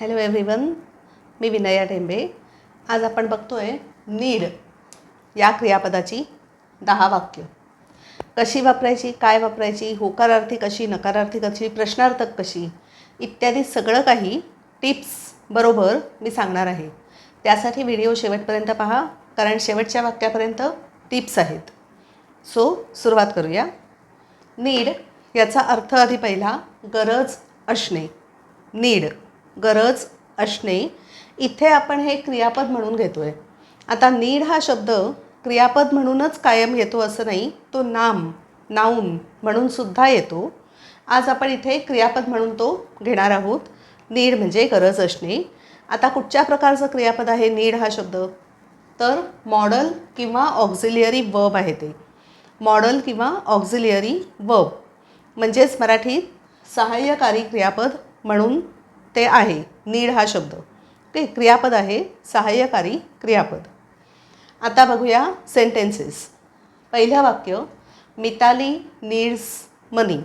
Hello everyone मी विनया टेंबे. आज आपण बघतो आहे नीड या क्रियापदाची दहा वाक्य. कशी वापरायची काय वापरायची होकारार्थी कशी नकारार्थी कशी प्रश्नार्थक कशी इत्यादी सगळं काही टिप्स बरोबर मी सांगणार आहे. त्यासाठी व्हिडिओ शेवटपर्यंत पहा कारण शेवटच्या वाक्यापर्यंत टिप्स आहेत. सो सुरुवात करूया. नीड याचा अर्थ आधी पहिला गरज असणे. नीड. गरज असणे इथे आपण हे क्रियापद म्हणून घेतो आहे आता नीड हा शब्द क्रियापद म्हणूनच कायम येतो असं नाही तो नाम नाऊन म्हणून सुद्धा येतो. आज आपण इथे क्रियापद म्हणून तो घेणार आहोत. नीड म्हणजे गरज असणे. आता कुठच्या प्रकारचं क्रियापद आहे नीड हा शब्द? तर मॉडल किंवा ऑक्झिलियरी वर्ब आहे ते. मॉडल किंवा ऑक्झिलियरी वर्ब म्हणजेच मराठीत सहाय्यकारी क्रियापद म्हणून ते आहे. नीड हा शब्द. ओके? क्रियापद आहे. सहाय्यकारी क्रियापद. आता बघूया सेंटेन्सेस पहिलं वाक्य Mitali needs money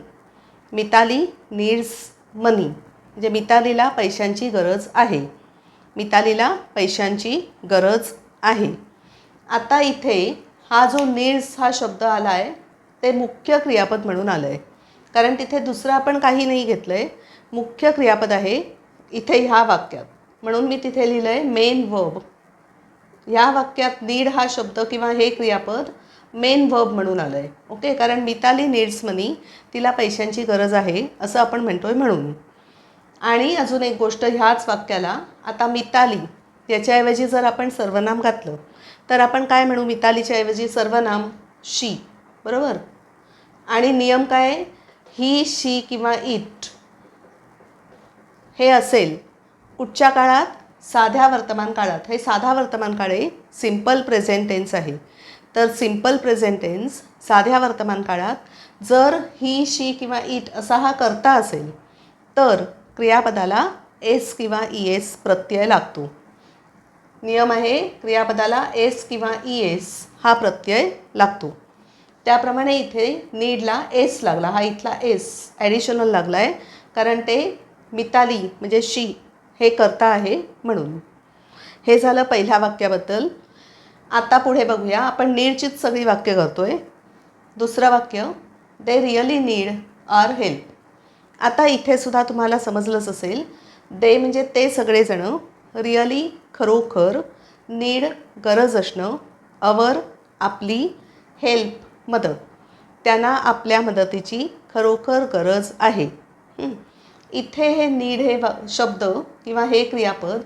Mitali needs money म्हणजे मितालीला पैशांची गरज आहे. मितालीला पैशांची गरज आहे. आता इथे हा जो नीड्स हा शब्द आला आहे ते मुख्य क्रियापद म्हणून आलं आहे कारण तिथे दुसरं आपण काही नाही घेतलं आहे मुख्य क्रियापद आहे इथे ह्या वाक्यात. म्हणून मी तिथे लिहिलं आहे मेन वर्ब ह्या वाक्यात नीड हा शब्द किंवा हे क्रियापद मेन वर्ब म्हणून आलं आहे ओके कारण मिताली नीड्स मनी तिला पैशांची गरज आहे असं आपण म्हणतो आहे म्हणून. आणि अजून एक गोष्ट ह्याच वाक्याला आता मिताली याच्याऐवजी जर आपण सर्वनाम घातलं तर आपण काय म्हणू मितालीच्या ऐवजी? सर्वनाम शी बरोबर? आणि नियम काय? ही शी किंवा इट हे असेल कुठच्या काळात साध्या वर्तमान काळात. हे साधा वर्तमान काळ आहे. सिंपल प्रेझेंटेन्स आहे. तर सिंपल प्रेझेंटेन्स साध्या वर्तमान काळात जर ही शी किंवा इट असा हा करता असेल तर क्रियापदाला एस किंवा ई एस प्रत्यय लागतो. नियम आहे क्रियापदाला एस किंवा ई एस हा प्रत्यय लागतो. त्याप्रमाणे इथे नीडला एस लागला. हा इथला एस ॲडिशनल लागला आहे कारण ते मिताली म्हणजे शी हे करता आहे म्हणून. हे झालं पहिल्या वाक्याबद्दल. आता पुढे बघूया. आपण नीडचीच सगळी वाक्य करतो आहे दुसरं वाक्य they really need our help आता इथे सुद्धा तुम्हाला समजलंच असेल. दे म्हणजे ते सगळेजणं रिअली खरोखर नीड गरज असणं अवर आपली हेल्प मदत. त्यांना आपल्या मदतीची खरोखर गरज आहे. इथे हे नीड हे शब्द किंवा हे क्रियापद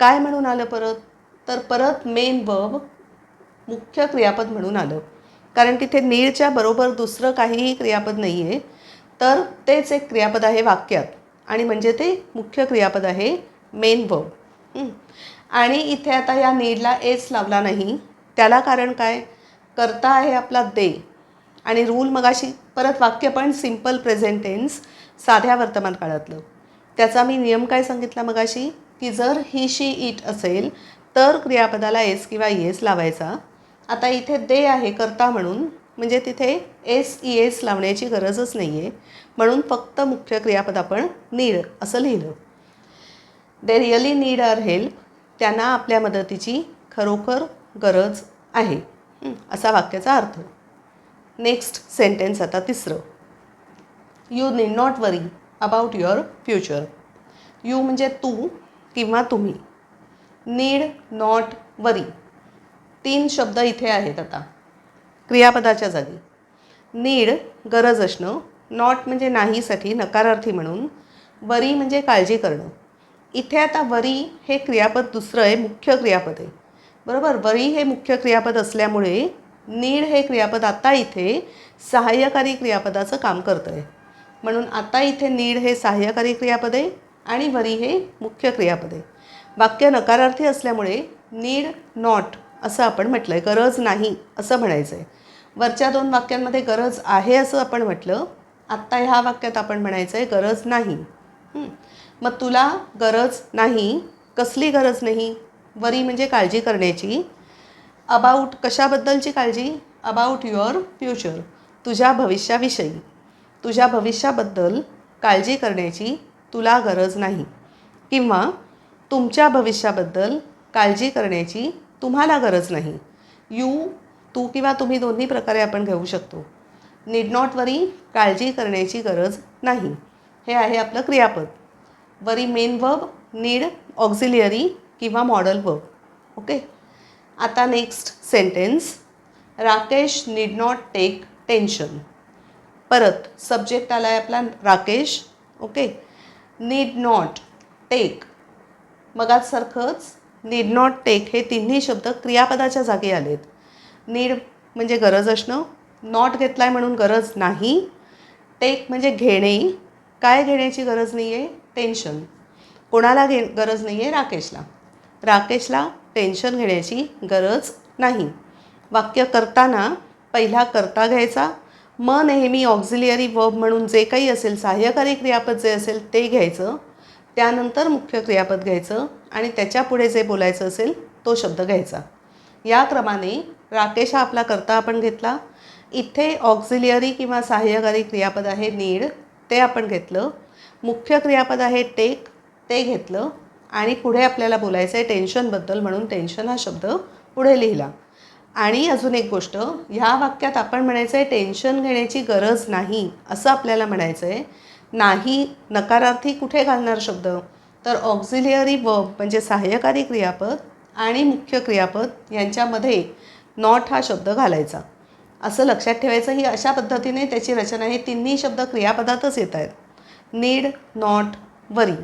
काय म्हणून आलं परत? तर परत मेन वर्ब मुख्य क्रियापद म्हणून आलं. कारण तिथे नीडच्या बरोबर दुसरं काहीही क्रियापद नाही आहे तर तेच एक क्रियापद आहे वाक्यात. आणि म्हणजे ते मुख्य क्रियापद आहे मेन वर्ब आणि इथे आता या नीडला एच लावला नाही. त्याला कारण काय? करता आहे आपला दे. आणि रूल मगाशी परत वाक्य पण सिंपल प्रेझेंटेन्स साध्या वर्तमान काळातलं. त्याचा मी नियम काय सांगितला मगाशी? की जर ही शी इट असेल तर क्रियापदाला एस किंवा ई एस लावायचा. आता इथे दे आहे करता म्हणून म्हणजे तिथे एस ई एस लावण्याची गरजच नाही आहे म्हणून फक्त मुख्य क्रियापद आपण नीड असं लिहिलं. They really need our help त्यांना आपल्या मदतीची खरोखर गरज आहे. असा वाक्याचा अर्थ. नेक्स्ट सेंटेन्स आता तिसरं. You need not worry about your future you म्हणजे तू किंवा तुम्ही. नीड नॉट वरी तीन शब्द इथे आहेत आता. क्रियापदाच्या जागी. नीड गरज असणं नॉट म्हणजे नाहीसाठी नकारार्थी म्हणून. वरी म्हणजे काळजी करणं. इथे आता वरी हे क्रियापद दुसरं आहे मुख्य क्रियापद आहे. बरोबर? वरी हे मुख्य क्रियापद असल्यामुळे नीड हे क्रियापद आता इथे सहाय्यकारी क्रियापदाचं काम करतं आहे म्हणून आता इथे नीड हे सहाय्यकारी क्रियापदे आणि वरी हे मुख्य क्रियापदे. वाक्य नकारार्थी असल्यामुळे नीड नॉट असं आपण म्हटलं आहे गरज नाही असं म्हणायचं आहे वरच्या दोन वाक्यांमध्ये गरज आहे असं आपण म्हटलं आत्ता ह्या वाक्यात आपण म्हणायचं आहे गरज नाही. मग तुला गरज नाही कसली गरज नाही? वरी म्हणजे काळजी करण्याची. अबाऊट कशाबद्दलची काळजी? अबाऊट युअर फ्युचर तुझ्या भविष्याविषयी. तुझ्या भविष्याबद्दल काळजी करण्याची तुला गरज नाही. किंवा तुमच्या भविष्याबद्दल काळजी करण्याची तुम्हाला गरज नाही. यू तू किंवा तुम्ही दोन्ही प्रकारे आपण घेऊ शकतो. नीड नॉट वरी काळजी करण्याची गरज नाही. हे आहे आपलं क्रियापद. Worry main verb need auxiliary किंवा मॉडल वर्ब. ओके? आता next sentence. Rakesh need not take tension. परत सब्जेक्ट आला आहे आपला Rakesh okay need not take मगाचसारखंच need not take हे तिन्ही शब्द क्रियापदाच्या जागी आलेत. नीड म्हणजे गरज असणं नॉट घेतला आहे म्हणून गरज नाही. टेक म्हणजे घेणे. काय घेण्याची गरज नाही आहे टेन्शन कोणाला घे गरज नाही आहे राकेशला. राकेशला टेन्शन घेण्याची गरज नाही. वाक्य करताना पहिला करता घ्यायचा म नेहमी ऑक्झिलियरी वर्ब म्हणून जे काही असेल सहाय्यकारी क्रियापद जे असेल ते घ्यायचं. त्यानंतर मुख्य क्रियापद घ्यायचं आणि त्याच्या पुढे जे बोलायचं असेल तो शब्द घ्यायचा. या क्रमाने राकेश हा आपला करता आपण घेतला. इथे ऑक्झिलियरी किंवा सहाय्यकारी क्रियापद आहे नीड ते आपण घेतलं. मुख्य क्रियापद आहे टेक ते घेतलं. आणि पुढे आपल्याला बोलायचं आहे टेन्शनबद्दल म्हणून टेन्शन हा शब्द पुढे लिहिला. आणि अजून एक गोष्ट ह्या वाक्यात आपण म्हणायचं आहे टेन्शन घेण्याची गरज नाही असं आपल्याला म्हणायचं आहे नाही नकारार्थी कुठे घालणार शब्द? तर ऑक्झिलियरी वर्ब म्हणजे सहाय्यकारी क्रियापद आणि मुख्य क्रियापद यांच्यामध्ये नॉट हा शब्द घालायचा. असं लक्षात ठेवायचं ही अशा पद्धतीने त्याची रचना हे तिन्ही शब्द क्रियापदातच येत आहेत. Need not worry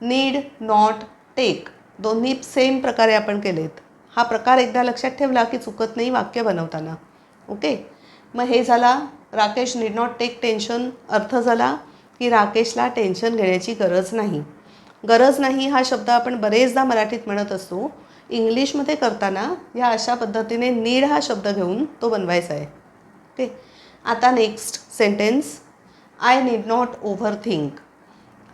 need not take दोन्ही सेम प्रकारे आपण केलेत. हा प्रकार एकदा लक्षात ठेवला की चुकत नाही वाक्य बनवताना. ओके मग हे झाला. Rakesh need not take tension अर्थ झाला की राकेशला टेन्शन घेण्याची गरज नाही. गरज नाही हा शब्द आपण बरेचदा मराठीत म्हणत असतो. इंग्लिशमध्ये करताना या अशा पद्धतीने नीड हा शब्द घेऊन तो बनवायचा आहे. ओके आता next sentence I need not overthink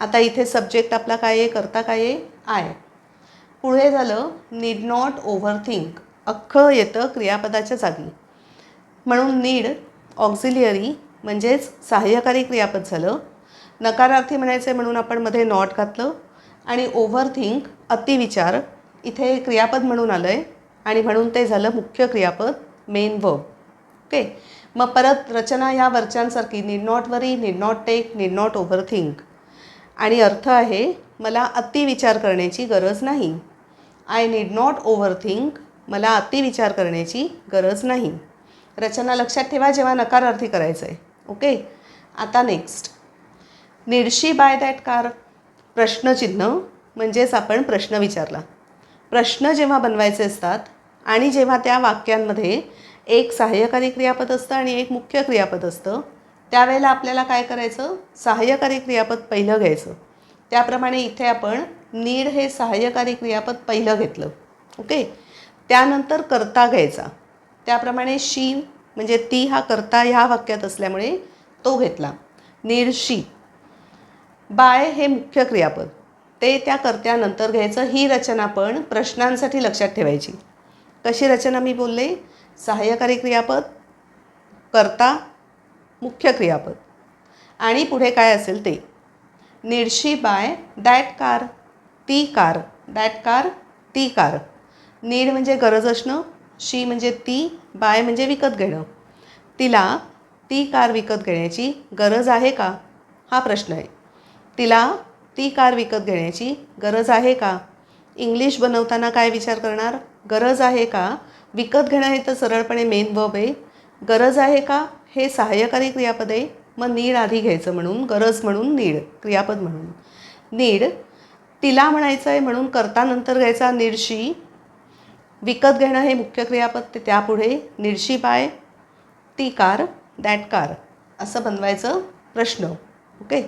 आता इथे सब्जेक्ट आपला काय आहे? करता काय आहे? आय पुढे झालं नीड नॉट ओव्हर थिंक अख्खं येतं क्रियापदाच्या जागी. म्हणून नीड ऑक्झिलियरी म्हणजेच सहाय्यकारी क्रियापद झालं. नकारार्थी म्हणायचं आहे म्हणून आपण मध्ये नॉट घातलं. आणि ओव्हर थिंक अतिविचार इथे क्रियापद म्हणून आलं आहे आणि म्हणून ते झालं मुख्य क्रियापद मेन वर्ब ओके मग परत रचना ह्या वरच्यांसारखी. Need not worry need not take need not overthink आणि अर्थ आहे मला अतिविचार करण्याची गरज नाही. I need not overthink मला अतिविचार करण्याची गरज नाही. रचना लक्षात ठेवा जेव्हा नकारार्थी करायचं आहे ओके आता next need she by that car प्रश्नचिन्ह म्हणजेच आपण प्रश्न विचारला. प्रश्न जेव्हा बनवायचे असतात आणि जेव्हा त्या वाक्यांमध्ये एक सहाय्यकारी क्रियापद असतं आणि एक मुख्य क्रियापद असतं त्यावेळेला आपल्याला काय करायचं? सहाय्यकारी क्रियापद पहिलं घ्यायचं. त्याप्रमाणे इथे आपण नीड हे सहाय्यकारी क्रियापद पहिलं घेतलं. ओके? त्यानंतर करता घ्यायचा. त्याप्रमाणे शी म्हणजे ती हा करता ह्या वाक्यात असल्यामुळे तो घेतला. Need she. बाय हे मुख्य क्रियापद. ते त्या कर्त्यानंतर घ्यायचं. ही रचना पण प्रश्नांसाठी लक्षात ठेवायची. कशी रचना मी बोलले? सहाय्यकारी क्रियापद करता मुख्य क्रियापद. आणि पुढे काय असेल ते? Need she by that car ती कार दॅट कार ती कार. नीड म्हणजे गरज असणं शी म्हणजे ती बाय म्हणजे विकत घेणं. तिला ती कार विकत घेण्याची गरज आहे का? हा प्रश्न आहे. तिला ती कार विकत घेण्याची गरज आहे का? इंग्लिश बनवताना काय विचार करणार? गरज आहे का? विकत घेणं हे तर सरळपणे मेन वर्ब आहे. गरज आहे का? हे सहाय्यकारी क्रियापद आहे. मग नीड आधी घ्यायचं म्हणून गरज म्हणून नीड क्रियापद म्हणून. नीड तिला म्हणायचं आहे म्हणून करतानंतर घ्यायचा निडशी विकत घेणं हे मुख्य क्रियापद ते त्यापुढे निडशी बाय ती कार दॅट कार असं बनवायचं प्रश्न. ओके?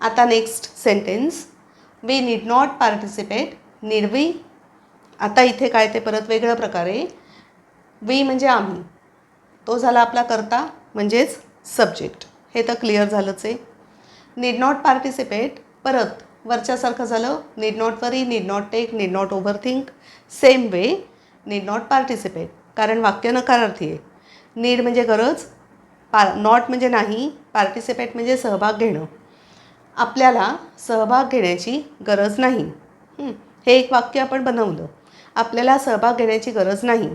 आता next sentence we need not participate need we आता इथे काय ते परत वेगळं प्रकारे. वी म्हणजे आम्ही. तो झाला आपला करता म्हणजेच सब्जेक्ट हे तर क्लिअर झालंच आहे. नीड नॉट पार्टिसिपेट परत वरच्यासारखं झालं. Need not worry need not take need not overthink same way need not participate कारण वाक्य नकारार्थी आहे. नीड म्हणजे गरज पा नॉट म्हणजे नाही पार्टिसिपेट म्हणजे सहभाग घेणं. आपल्याला सहभाग घेण्याची गरज नाही. हे एक वाक्य आपण बनवलं. आपल्याला सहभाग घेण्याची गरज नाही.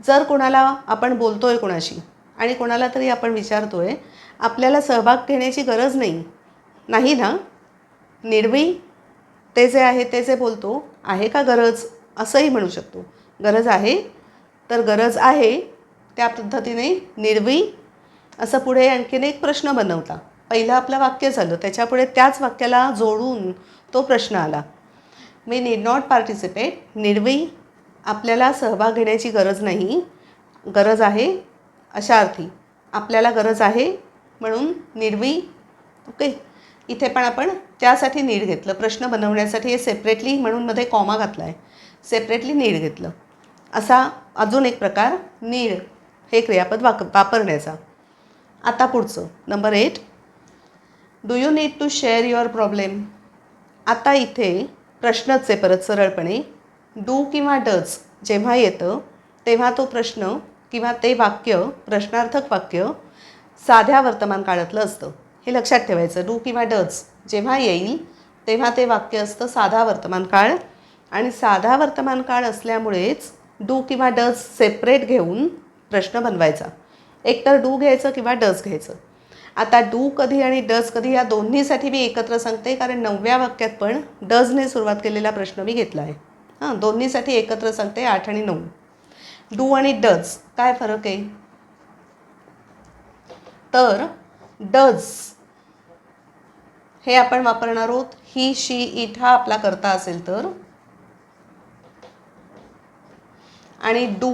जर कोणाला आपण बोलतो आहे कोणाशी आणि कोणाला तरी आपण विचारतो आहे आपल्याला सहभाग घेण्याची गरज नाही. नाही ना? निर्वी ते जे आहे ते जे बोलतो आहे का गरज? असंही म्हणू शकतो. गरज आहे? तर गरज आहे त्या पद्धतीने निर्वी असं पुढे आणखीन एक प्रश्न बनवता. पहिलं आपलं वाक्य झालं त्याच्यापुढे त्याच वाक्याला जोडून तो प्रश्न आला. मी नीड नॉट पार्टिसिपेट निर्वी आपल्याला सहभाग घेण्याची गरज नाही. गरज आहे? अशा अर्थी आपल्याला गरज आहे म्हणून निर्वी ओके? इथे पण आपण त्यासाठी नीड घेतलं. प्रश्न बनवण्यासाठी हे सेपरेटली म्हणून मध्ये कॉमा घातला आहे सेपरेटली नीड घेतलं. असा अजून एक प्रकार नीड हे क्रियापद वाक वापरण्याचा. आता पुढचं. Number eight do you need to share your problem आता इथे प्रश्नच आहे परत सरळपणे डू किंवा डज जेव्हा येतं तेव्हा तो प्रश्न किंवा ते वाक्य प्रश्नार्थक वाक्य साध्या वर्तमान काळातलं असतं. हे लक्षात ठेवायचं. डू किंवा डज जेव्हा येईल तेव्हा ते वाक्य असतं साधा वर्तमान काळ. आणि साधा वर्तमान काळ असल्यामुळेच डू किंवा डज सेपरेट घेऊन प्रश्न बनवायचा. एकतर डू घ्यायचं किंवा डज घ्यायचं. आता डू कधी आणि डज कधी या दोन्हीसाठी मी एकत्र सांगते कारण नवव्या वाक्यात पण डजने सुरुवात केलेला प्रश्न मी घेतला आहे. हां दोन्हीसाठी एकत्र सांगते आठ आणि नऊ. डू आणि डज काय फरक आहे? तर डज हे आपण वापरणार आहोत ही शी इट हा आपला करता असेल तर. आणि डू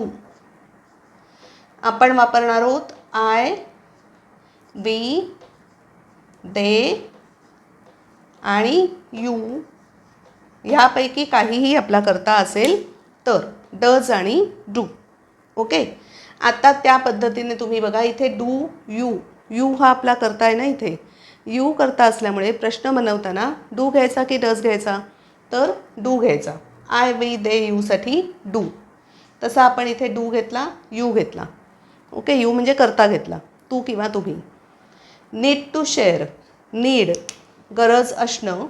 आपण वापरणार आहोत आय वी दे आणि यू. ह्यापैकी काहीही आपला करता असेल तर डज आणि डू. ओके? आता त्या पद्धतीने तुम्ही बघा इथे डू यू यू हा आपला करता आहे ना इथे. यू करता असल्यामुळे प्रश्न बनवताना डू घ्यायचा की डज घ्यायचा? तर डू घ्यायचा. आय वी दे यूसाठी डू तसा आपण इथे डू घेतला यू घेतला. ओके? यू म्हणजे करता घेतला. तू किंवा तुम्ही. नीड टू शेअर नीड गरज असणं.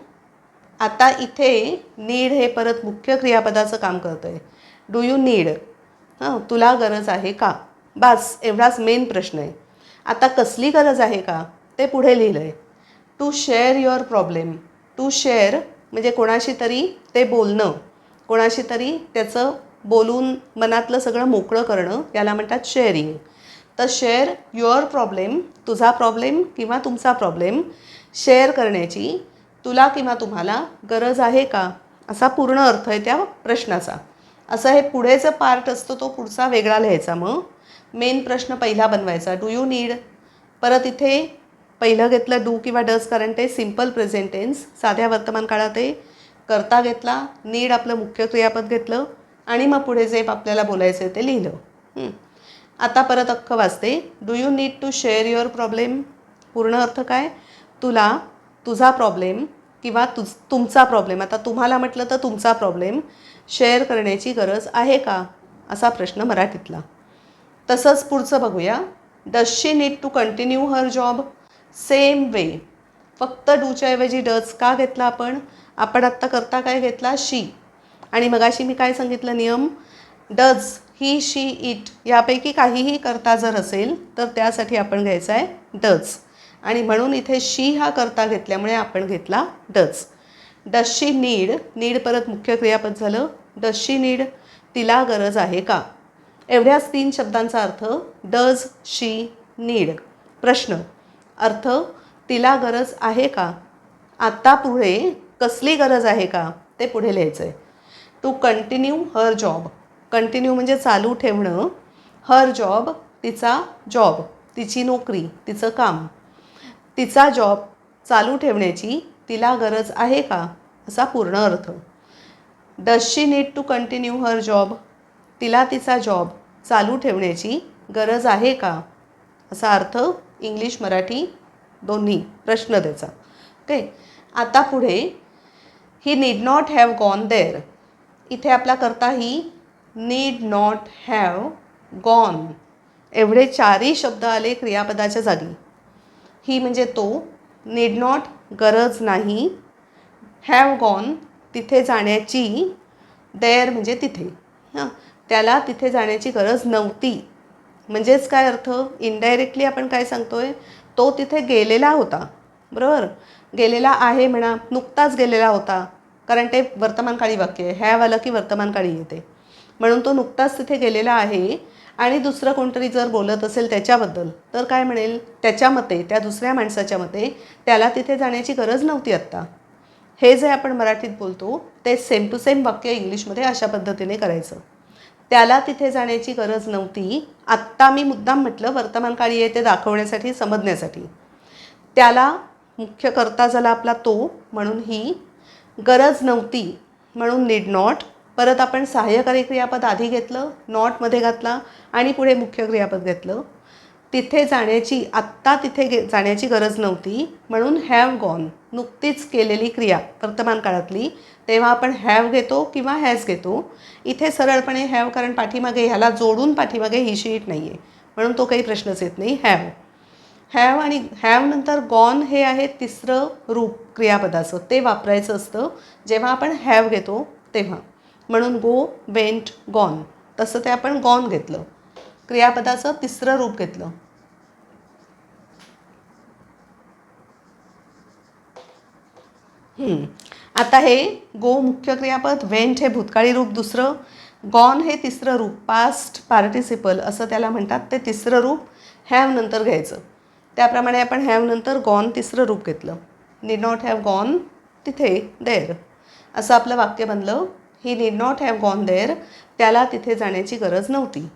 आता इथे नीड हे परत मुख्य क्रियापदाचं काम करतं आहे डू यू नीड हां तुला गरज आहे का? बास एवढाच मेन प्रश्न आहे. आता कसली गरज आहे का? ते पुढे लिहिलं आहे to share your problem to share म्हणजे कोणाशी तरी ते बोलणं. कोणाशी तरी त्याचं बोलून मनातलं सगळं मोकळं करणं याला म्हणतात शेअरिंग तर शेअर युअर प्रॉब्लेम तुझा प्रॉब्लेम किंवा तुमचा प्रॉब्लेम शेअर करण्याची तुला किंवा तुम्हाला गरज आहे का? असा पूर्ण अर्थ आहे त्या प्रश्नाचा. असं हे पुढेचं पार्ट असतो तो पुढचा वेगळा लिहायचा मग. मेन प्रश्न पहिला बनवायचा. डू यू नीड परत इथे पहिलं घेतलं डू किंवा डस कारण ते सिंपल प्रेझेंटेन्स साध्या वर्तमान काळात ते करता घेतला. नीड आपलं मुख्य क्रियापद घेतलं. आणि मग पुढे जे आपल्याला बोलायचं आहे ते लिहिलं. आता परत अख्खं वाचते. Do you need to share your problem पूर्ण अर्थ काय? तुला तुझा प्रॉब्लेम किंवा तुझ तुमचा प्रॉब्लेम आता तुम्हाला म्हटलं तर तुमचा प्रॉब्लेम शेअर करण्याची गरज आहे का? असा प्रश्न मराठीतला. तसंच पुढचं बघूया. Does she need to continue her job same way फक्त डूच्या ऐवजी डज का घेतला आपण? आपण आत्ता करता काय घेतला? शी आणि मगाशी मी काय सांगितलं नियम? डज ही शी इट यापैकी काहीही करता जर असेल तर त्यासाठी आपण घ्यायचा आहे डज आणि म्हणून इथे शी हा करता घेतल्यामुळे आपण घेतला डज डज नीड नीड परत मुख्य क्रियापद झालं. डज नीड तिला गरज आहे का? एवढ्याच तीन शब्दांचा अर्थ डज शी नीड प्रश्न अर्थ तिला गरज आहे का? आत्ता पुढे कसली गरज आहे का? ते पुढे लिहायचं आहे to continue her job continue म्हणजे चालू ठेवणं. हर जॉब तिचा जॉब तिची नोकरी तिचं काम. तिचा जॉब चालू ठेवण्याची तिला गरज आहे का? असा पूर्ण अर्थ. Does she need to continue her job तिला तिचा जॉब चालू ठेवण्याची गरज आहे का? असा अर्थ इंग्लिश मराठी दोन्ही प्रश्न त्याचा. ओके आता पुढे he need not have gone there इथे आपला करता he need not have gone एवढे चारही शब्द आले क्रियापदाच्या जागी. ही म्हणजे तो नीड नॉट गरज नाही हॅव गॉन तिथे जाण्याची देअर म्हणजे तिथे. हां. त्याला तिथे जाण्याची गरज नव्हती. म्हणजेच काय अर्थ? इनडायरेक्टली आपण काय सांगतो आहे तो तिथे गेलेला होता. बरोबर? गेलेला आहे म्हणा नुकताच गेलेला होता. कारण ते वर्तमानकाळी वाक्य आहे. हॅव आलं की वर्तमानकाळी येते. म्हणून तो नुकताच तिथे गेलेला आहे आणि दुसरं कोणतरी जर बोलत असेल त्याच्याबद्दल तर काय म्हणेल? त्याच्या मते त्या दुसऱ्या माणसाच्या मते त्याला तिथे जाण्याची गरज नव्हती आत्ता. हे जे आपण मराठीत बोलतो ते सेम टू सेम वाक्य इंग्लिशमध्ये अशा पद्धतीने करायचं. त्याला तिथे जाण्याची गरज नव्हती. आत्ता मी मुद्दाम म्हटलं वर्तमानकाळी आहे ते दाखवण्यासाठी समजण्यासाठी. त्याला मुख्य कर्ता झाला आपला तो म्हणून ही गरज नव्हती म्हणून नीड नॉट परत आपण सहाय्यकारी क्रियापद आधी घेतलं नॉटमध्ये घातला आणि पुढे मुख्य क्रियापद घेतलं. तिथे जाण्याची आत्ता तिथे गे जाण्याची गरज नव्हती म्हणून हॅव गॉन नुकतीच केलेली क्रिया वर्तमान काळातली तेव्हा आपण हॅव घेतो किंवा हॅज घेतो. इथे सरळपणे हॅव कारण पाठीमागे ह्याला जोडून पाठीमागे ही शीट नाही आहे म्हणून तो काही प्रश्नच येत नाही. हॅव हॅव आणि हॅव नंतर गॉन हे आहे तिसरं रूप क्रियापदाचं. ते वापरायचं असतं. जेव्हा आपण हॅव घेतो तेव्हा. म्हणून गो वेंट गॉन तसं ते आपण गॉन घेतलं. क्रियापदाचं तिसरं रूप घेतलं. आता हे गो मुख्य क्रियापद वेंट हे भूतकाळी रूप दुसरं गॉन हे तिसरं रूप पास्ट पार्टिसिपल असं त्याला म्हणतात ते तिसरं रूप हॅव नंतर घ्यायचं. त्याप्रमाणे आपण हॅव नंतर गॉन तिसरं रूप घेतलं. नीड नॉट हॅव गॉन तिथे देर असं आपलं वाक्य बनलं. He need not have gone there त्याला तिथे जाण्याची गरज नव्हती.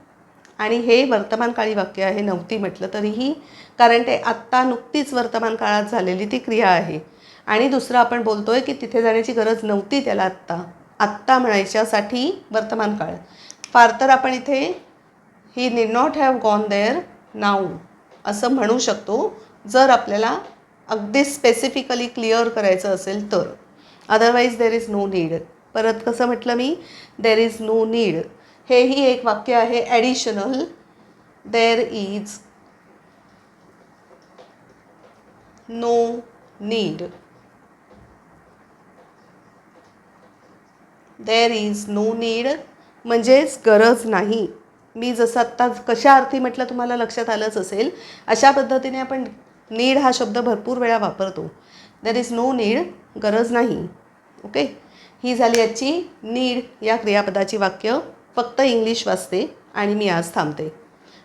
आणि हे वर्तमानकाळी वाक्य आहे नव्हती म्हटलं तरीही कारण ते आत्ता नुकतीच वर्तमान काळात झालेली ती क्रिया आहे. आणि दुसरं आपण बोलतोय की तिथे जाण्याची गरज नव्हती त्याला आत्ता. आत्ता म्हणायच्यासाठी वर्तमान काळ. फार तर आपण इथे he need not have gone there now असं म्हणू शकतो. जर आपल्याला अगदी स्पेसिफिकली क्लिअर करायचं असेल तर. Otherwise there is no need परत कसं म्हटलं मी? देर इज नो नीड हेही एक वाक्य आहे additional there is no need there is no need म्हणजेच गरज नाही. मी जसं आत्ता कशा अर्थी म्हटलं तुम्हाला लक्षात आलंच असेल अशा पद्धतीने आपण नीड हा शब्द भरपूर वेळा वापरतो. देर इज नो नीड गरज नाही. ओके ही झाली आजची नीड या क्रियापदाची वाक्य. फक्त इंग्लिश वाचते आणि मी आज थांबते.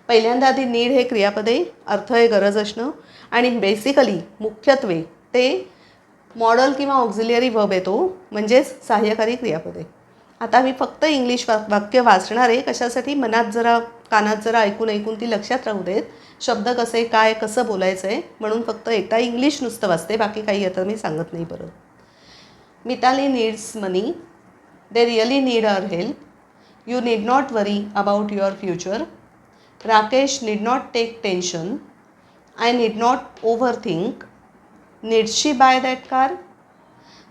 पहिल्यांदा आधी नीड हे क्रियापदे अर्थ हे गरज असणं आणि बेसिकली मुख्यत्वे ते मॉडल किंवा ऑक्झिलियरी वर्ब येतो म्हणजेच सहाय्यकारी क्रियापदे. आता मी फक्त इंग्लिश वा वाक्य वाचणार आहे कशासाठी? मनात जरा कानात जरा ऐकून ऐकून ती लक्षात राहू देत. शब्द कसे काय कसं बोलायचं आहे म्हणून फक्त एकदा इंग्लिश नुसतं वाचते बाकी काही आता मी सांगत नाही परत. Mitali needs money they really need our help you need not worry about your future Rakesh need not take tension I need not overthink need she by that car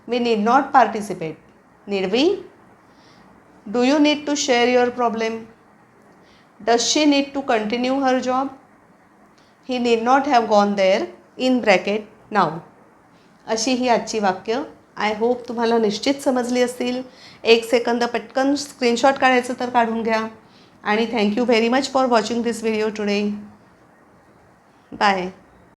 we need not participate need we do you need to share your problem does she need to continue her job he need not have gone there in bracket नाव अशी ही आजची वाक्य. I hope तुम्हाला निश्चित समजली असतील. एक second पटकन स्क्रीनशॉट काढायचं तर काढून घ्या. आणि thank you very much for watching this video today bye